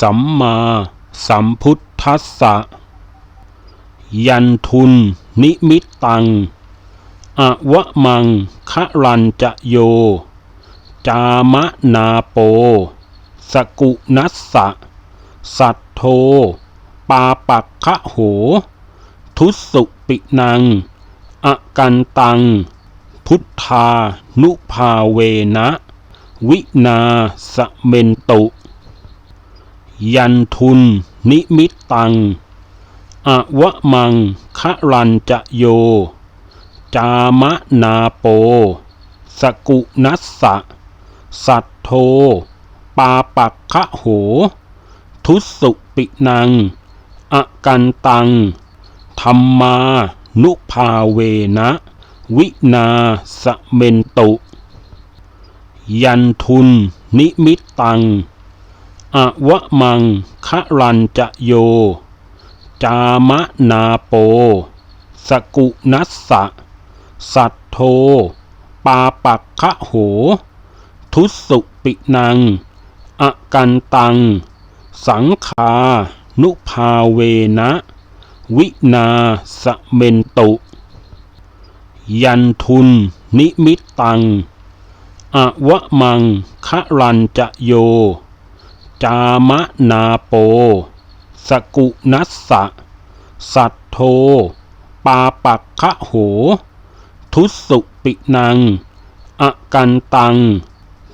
สัมมาสัมพุทธัสสะ ยันทุน นิมิตตัง อวะมังคะรันจะโย จามะนาโป สกุนัสสะ สัทโท ปาปักคะโห ทุสุปินัง อกันตัง พุทธานุภาเวนะ วินาสเมนตุ ยันทุน นิมิตตัง อวะมังคะรันจะโย จามะนาโป สกุนัสสะ สัทโท ปาปักคะโห ทุสุปินัง อกันตัง ธรรมานุภาเวนะ วินาสเมนตุ ยันทุน นิมิตตัง อวะมังคะรันจะโย จามะนาโป สกุนัสสะ สัทโท ปาปักคะโห ทุสุปินัง อกันตัง สังคา นุภาเวนะ วินาสเมนตุ ยันทุน นิมิตตัง อวะมังคะรันจะโย จามะนาโป สกุนัสสะ สัทโท ปาปักคะโห ทุสุปินัง อกันตัง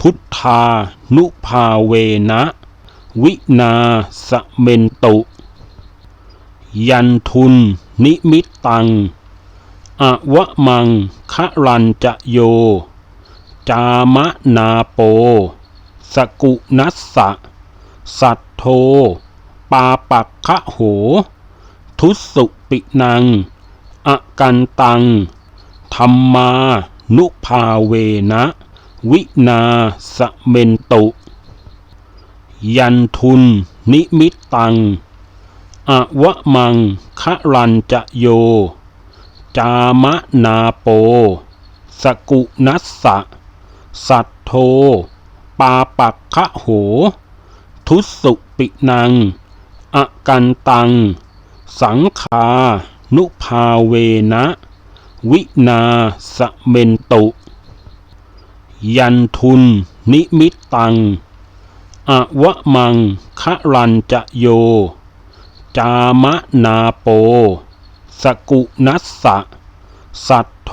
พุทธานุภาเวนะ วินาสเมนตุ ยันทุนนิมิตตัง อวะมังคะรันจะโย จามะนาโป สกุนัสสะ สัทโท ปาปักคะโห ทุสุปินัง อกันตัง ธรรมานุภาเวนะ วินาสเมนตุ ยันทุน นิมิตตัง อวะมังคะรันจะโย จามะนาโป สกุนัสสะ สัทโท ปาปักคะโห ทุสุปินัง อกันตัง สังคา นุภาเวนะ วินาสเมนตุ ยันทุน นิมิตตัง อวะมังคะรันจะโย จามะนาโป สกุนัสสะ สัทโท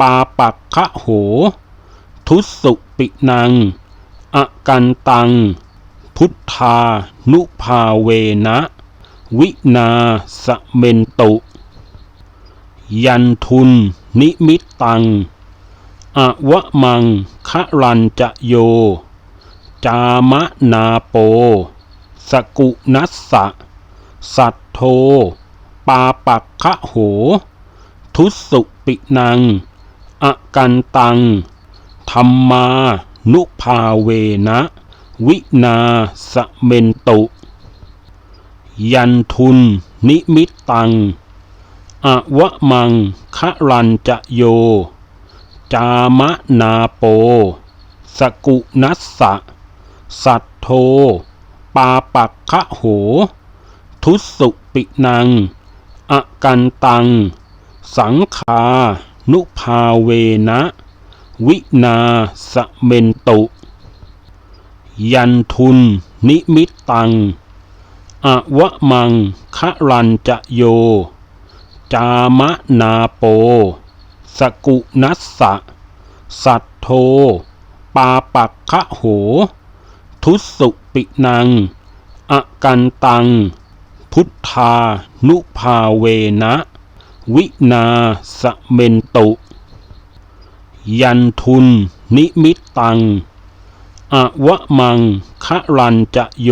ปาปักคะโห ทุสุปินัง อกันตัง พุทธานุภาเวนะ วินาสเมนตุ ยันทุน นิมิตตัง อวะมังคะรันจะโย จามะนาโป สกุนัสสะ สัทโท ปาปักคะโห ทุสุปินัง อกันตัง ธรรมานุภาเวนะ วินาสเมนตุ ยันทุน นิมิตตัง อวะมังคะรันจะโย จามะนาโป สกุนัสสะ สัทโท ปาปักคะโห ทุสุปินัง อกันตัง สังคา นุภาเวนะ วินาสเมนตุ ยันทุน นิมิตตัง อวะมังคะรันจะโย จามะนาโป สกุนัสสะ สัทโท ปาปักคะโห ทุสุปินัง อกันตัง พุทธานุภาเวนะ วินาสเมนตุ ยันทุน นิมิตตัง อวะมังคะรันจะโย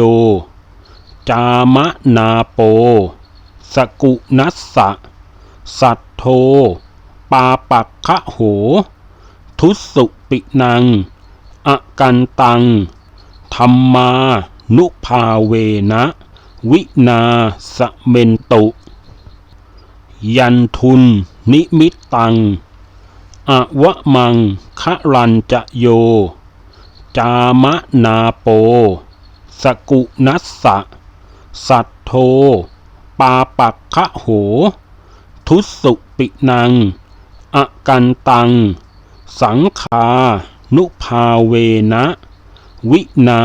จามะนาโป สกุนัสสะ สัทโท ปาปักคะโห ทุสสุปินัง อกันตัง ธรรมานุภาเวนะ วินาสเมนตุ ยันทุนนิมิตตัง อวะมังคะรันจะโย จามะนาโป สกุนัสสะ สัทโท ปาปักคะโห ทุสสุปินัง อกันตัง สังคา นุภาเวนะ วินา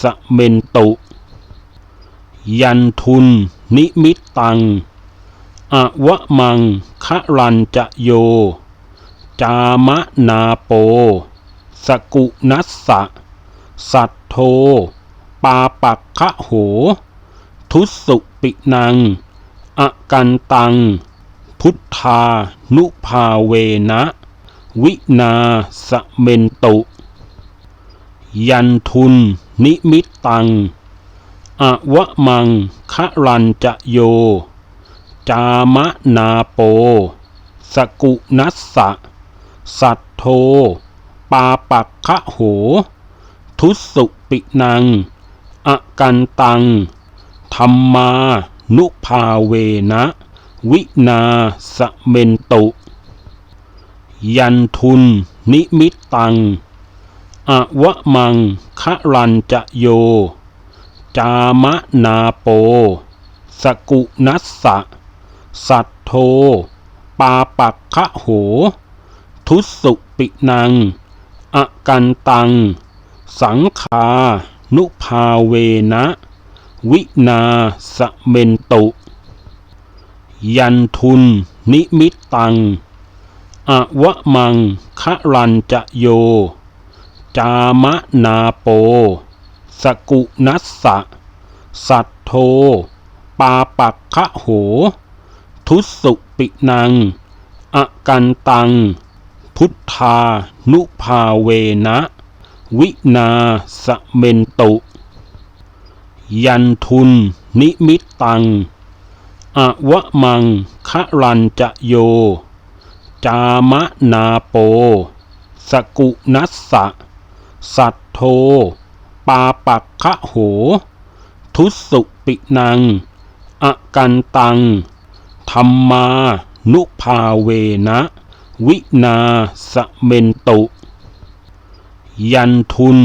สเมนตุ ยันทุน นิมิตตัง อวะมังคะรันจะโย จามะนาโป สกุนัสสะ สัทโท ปาปักคะโห ทุสุปินัง อกันตัง พุทธานุภาเวนะ วินาสเมนตุ ยันทุน นิมิตตัง อวะมังคะรันจะโย จามะนาโป สกุนัสสะ สัทโท ปาปักคะโห ทุสุปินัง อกันตัง ธรรมานุภาเวนะ วินาสเมนตุ ยันทุน นิมิตตัง อวะมังคะรันจะโย จามะนาโป สกุนัสสะ สัทโท ปาปักคะโห ทุสสุปินัง อกันตัง สังคา นุภาเวนะ วินาสเมนตุ ยันทุน นิมิตตัง อวะมังคะรันจะโย จามะนาโป สกุนัสสะ สัทโท ปาปักคะโห ทุสสุปินัง อกันตัง พุทธานุภาเวนะ วินาสเมนตุ ยันทุน นิมิตตังอวะมังคะรันจะโย จามะนาโป สกุนัสสะ สัทโท ปาปักคะโห ทุสสุปินัง อกันตังธรรมานุภาเวนะ วินาสเมนตุ ยันทุน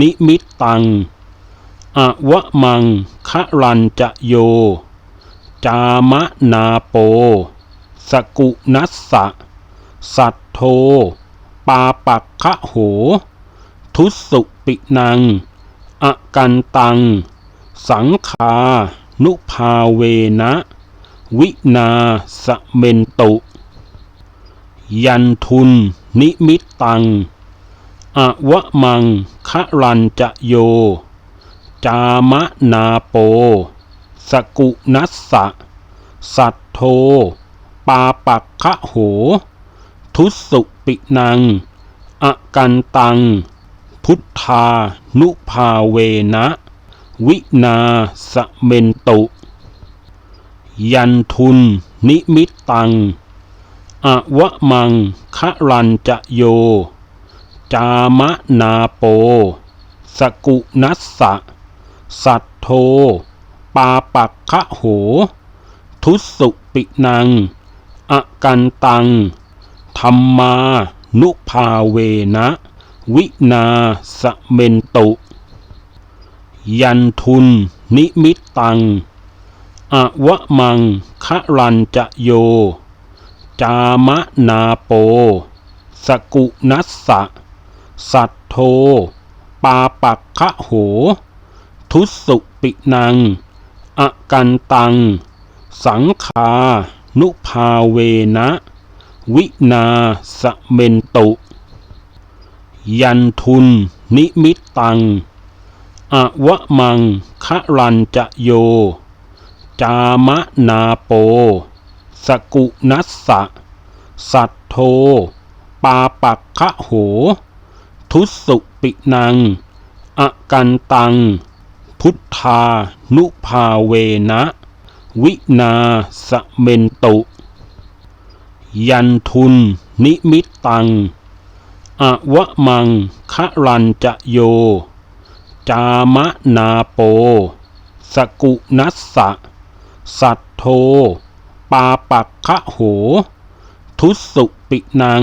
นิมิตตัง อวะมังคะรันจะโย จามะนาโป สกุนัสสะ สัทโท ปาปักคะโห ทุสสุปินัง อกันตัง สังคา นุภาเวนะ วินาสเมนตุ ยันทุน นิมิตตัง อวะมังคะรันจะโย จามะนาโป สกุนัสสะ สัทโท ปาปักคะโห ทุสสุปินัง อกันตัง พุทธานุภาเวนะ วินาสเมนตุ ยันทุน นิมิตตัง อวะมังคะรันจะโย จามะนาโป สกุนัสสะ สัทโท ปาปักคะโห ทุสสุปินัง อกันตัง ธรรมานุภาเวนะ วินาสเมนตุ ยันทุนนิมิตตัง อวะมังคะรันจะโย จามะนาโป สกุนัสสะ สัทโท ปาปักคะโห ทุสุปินัง อกันตัง สังคา นุภาเวนะ วินาสเมนตุ ยันทุน นิมิตตัง อวะมังคะรันจะโย จามะนาโป สกุนัสสะ สัทโท ปาปักคะโห ทุสุปินัง อกันตัง พุทธานุภาเวนะ วินาสเมนตุ ยันทุน นิมิตตัง อวะมังคะรันจะโย จามะนาโป สกุนัสสะ สัทโท ปาปักคะโห ทุสุปินัง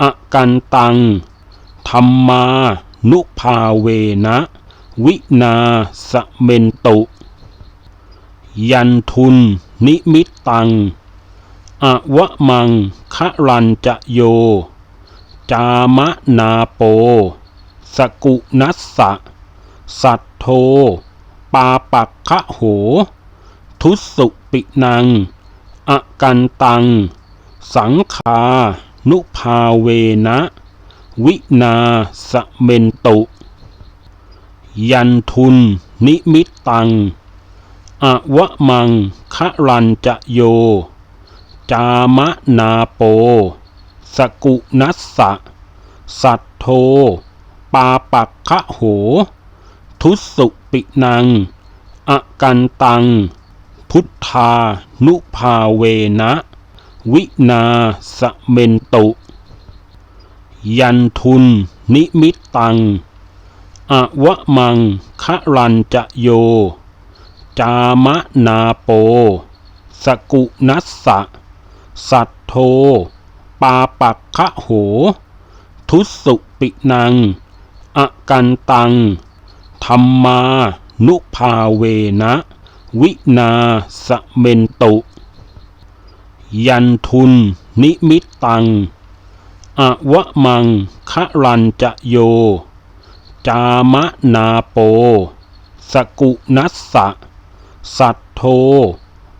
อกันตัง ธรรมานุภาเวนะ วินาสเมนตุ ยันทุน นิมิตตัง อวะมังคะรันจะโย จามะนาโป สกุนัสสะ สัทโท ปาปักคะโห ทุสุปินัง อกันตัง สังคา นุภาเวนะ วินาสเมนตุ ยันทุน นิมิตตัง อวะมังคะรันจะโย จามะนาโป สกุนัสสะ สัทโท ปาปักคะโห ทุสุปินัง อกันตัง พุทธานุภาเวนะ วินาสเมนตุ ยันทุน นิมิตตังอวะมังคะรันจะโย จามะนาโป สกุนัสสะ สัทโท ปาปักคะโห ทุสุปินัง อกันตังธรรมานุภาเวนะ วินาสเมนตุ ยันทุน นิมิตตัง อวะมังคะรันจะโย จามะนาโป สกุนัสสะ สัทโท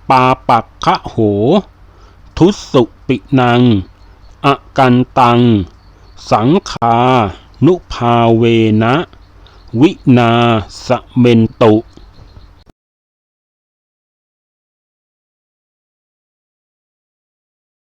ปาปักคะโห ทุสุปินัง อกันตัง สังคา นุภาเวนะ วินาสเมนตุ